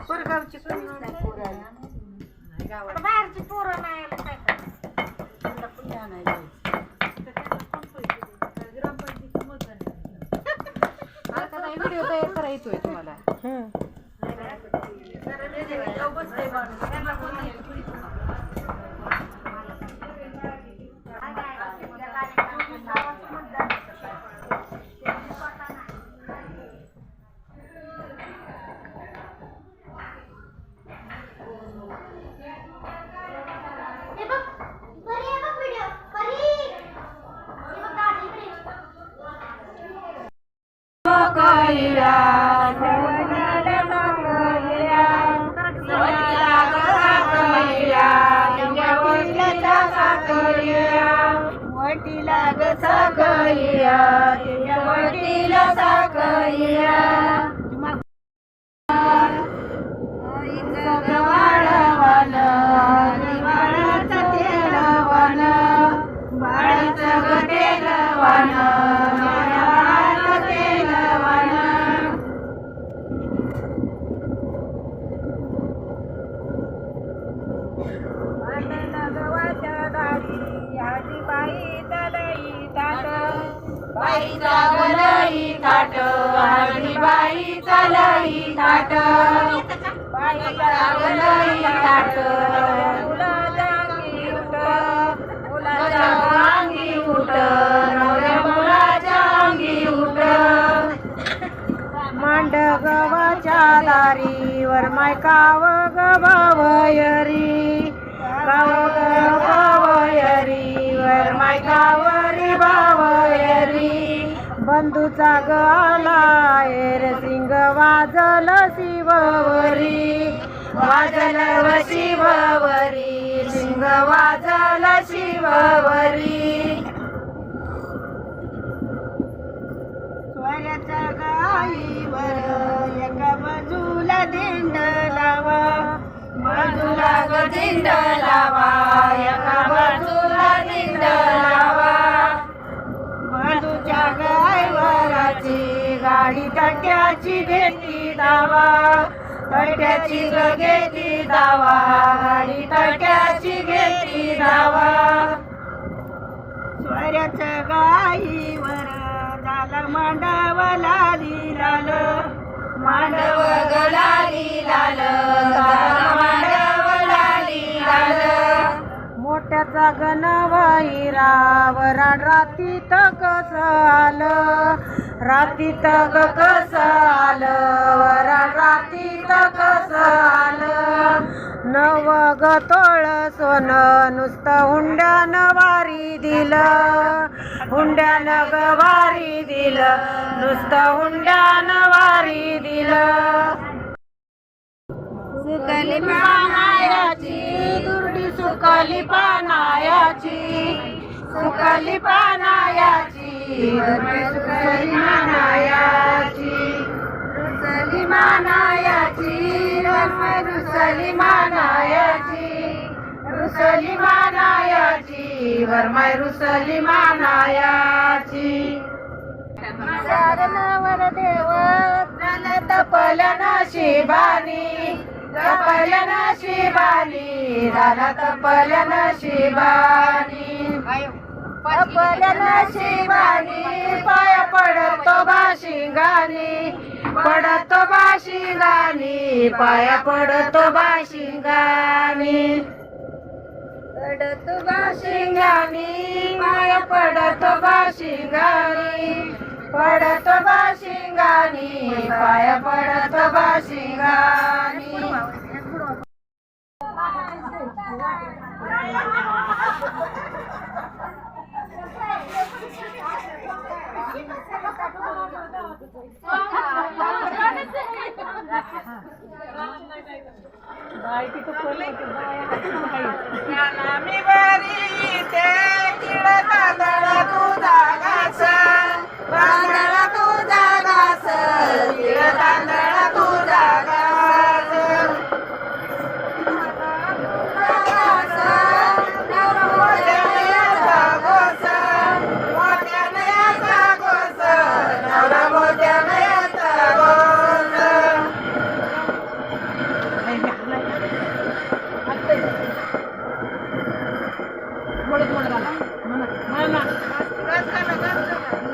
कोरगावची कोणी नाही पोरं आली. आता बाहेरची पोरं नाही आली काय आता नाही व्हिडिओ तयार करा येतोय तुम्हाला वटीला ग साखरिया तुझ्या वटीला साखरिया दारी बाई तलई ताट मुलाच्या उठ नवऱ्या मुलाच्या अंगी उठ मांड गवाच्या दारीवर माय काव गवावयरी काव गवावयरी वर माय बावयरी. बंधूचा ग आला एर सिंग वाजल शिववरी. वाजल व शिववरी सिंग वाजल शिववरी. बाजूला लावा एका बाजूला दिंड लावा बाजूच्या गायवराची गाडी तट्याची घेतली दावा. तट्याची ग घेती दावा गाडी तट्याची घेतली दावा. स्वराच्या गाईवर झालं मांडवला लाल. मोठ्याचा राड राती तक आलं रातीत ग कस आलं वराड रातीत कस आलं नव तोळ सोन नुसतं हुंड्यानं वारी दिलं. हुंड्यानं ग वारी दिलं नुसतं हुंड्यानं वारी दिलं. सुकली पानायाची दुर्डी सुकली पानायाची सुकली पानायाची सुकली मानायाची रुसली मानायाची रुसली मानायाची रुसली मानायाची वरमय रुसली मानायाची शरणवर देव तपल नशिबानी तपल नशिबानी झाला तपल नशिबानी तपल नशिबानी पाय पडतो बाशिंगानी पडतो बाशिंगानी पाया पडतो बाशिंगानी पडतो बाशिंगानी पाय पडतो बाशिंगानी पडत बाशिंगानी पाय पडत बाशिंगानी मी बरी ते किड तांदळ तू घास तांदळ तुझा घास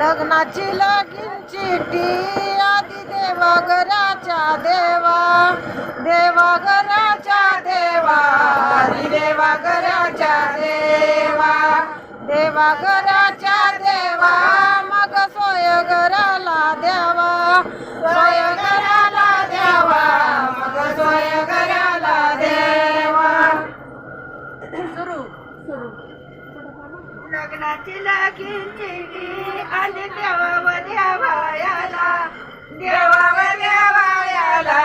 लग्नाची लगीनची टी आधी देवाघराच्या देवा देवाघराच्या देवा आधी देवाघराच्या देवा देवाघराच्या देवा मग सोय घराला द्यावा सोय घराला द्यावा मग सोय घराला देवा सुरू. लग्नाची लागीन देवा आणि देवाव देवा देवाव द्यावायाला